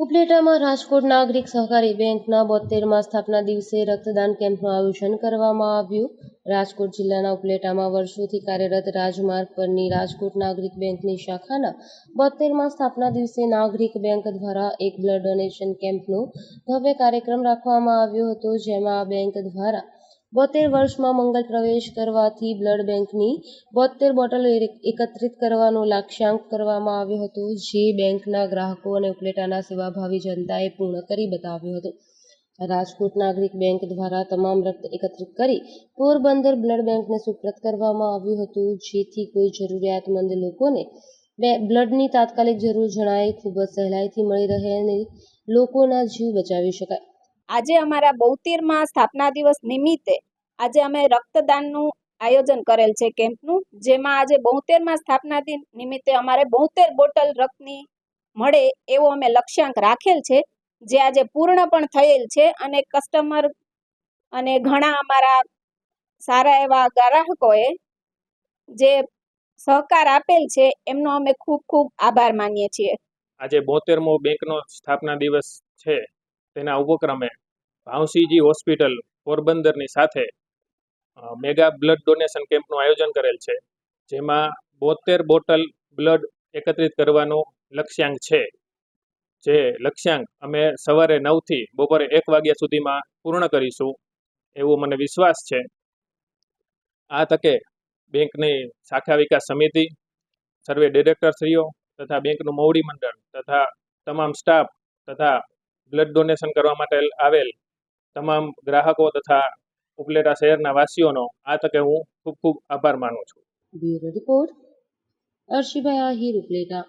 ઉપલેટામાં રાજકોટ નાગરિક સહકારી બેંકના બોતેરમાં સ્થાપના દિવસે રક્તદાન કેમ્પનું આયોજન કરવામાં આવ્યું. રાજકોટ જિલ્લાના ઉપલેટામાં વર્ષોથી કાર્યરત રાજમાર્ગ પરની રાજકોટ નાગરિક બેંકની શાખાના બોતેરમાં સ્થાપના દિવસે નાગરિક બેંક દ્વારા એક બ્લડ ડોનેશન કેમ્પનો ભવ્ય કાર્યક્રમ રાખવામાં આવ્યો હતો, જેમાં આ બેંક દ્વારા બોતેર વર્ષમાં મંગલ પ્રવેશ કરવાથી બ્લડ બેંકની બોતેર બોટલ એકત્રિત કરવાનો લક્ષ્યાંક કરવામાં આવ્યો હતો, જે બેંકના ગ્રાહકો અને ઉપલેટાના સેવાભાવી જનતાએ પૂર્ણ કરી બતાવ્યો હતો. રાજકોટ નાગરિક બેંક દ્વારા તમામ રક્ત એકત્રિત કરી પોરબંદર બ્લડ બેંકને સુપ્રત કરવામાં આવ્યું હતું, જેથી કોઈ જરૂરિયાતમંદ લોકોને બે- બ્લડની તાત્કાલિક જરૂર જણાય, ખૂબ જ સહેલાઈથી મળી રહે અને લોકોના જીવ બચાવી શકાય. આજે અમારા બોતેરમાં સ્થાપના દિવસ નિમિત્તે આજે અમે રક્તદાનનું આયોજન કરેલ છે કેમ્પનું, જેમાં આજે બોતેરમાં સ્થાપના દિન નિમિત્તે અમારે બોતેર બોટલ રક્તની મળે એવો અમે લક્ષ્યાંક રાખેલ છે, જે આજે પૂર્ણ પણ થયેલ છે અને કસ્ટમર અને ઘણા અમારા સારા એવા ગ્રાહકોએ જે સહકાર આપેલ છે એમનો અમે ખૂબ ખૂબ આભાર માનીએ છીએ. આજે બોતેરમો બેંકનો સ્થાપના દિવસ છે. તેના ઉપક્રમે ભાવસીજી હોસ્પિટલ પોરબંદરની સાથે મેગા બ્લડ ડોનેશન કેમ્પનું આયોજન કરેલ છે, જેમાં બોતેર બોટલ બ્લડ એકત્રિત કરવાનો લક્ષ્યાંક છે. જે લક્ષ્યાંક અમે સવારે નવથી બપોરે એક વાગ્યા સુધીમાં પૂર્ણ કરીશું એવો મને વિશ્વાસ છે. આ તકે બેંકની શાખા વિકાસ સમિતિ, સર્વે ડિરેક્ટરશ્રીઓ તથા બેંકનું મોવડી મંડળ તથા તમામ સ્ટાફ તથા બ્લડ ડોનેશન કરવા માટે આવેલ તમામ ગ્રાહકો તથા ઉપલેટા શહેરના વાસીઓનો આ તકે હું ખૂબ ખૂબ આભાર માનું છું. રિપોર્ટ અર્શિભાઈ આહિર ઉપલેટા.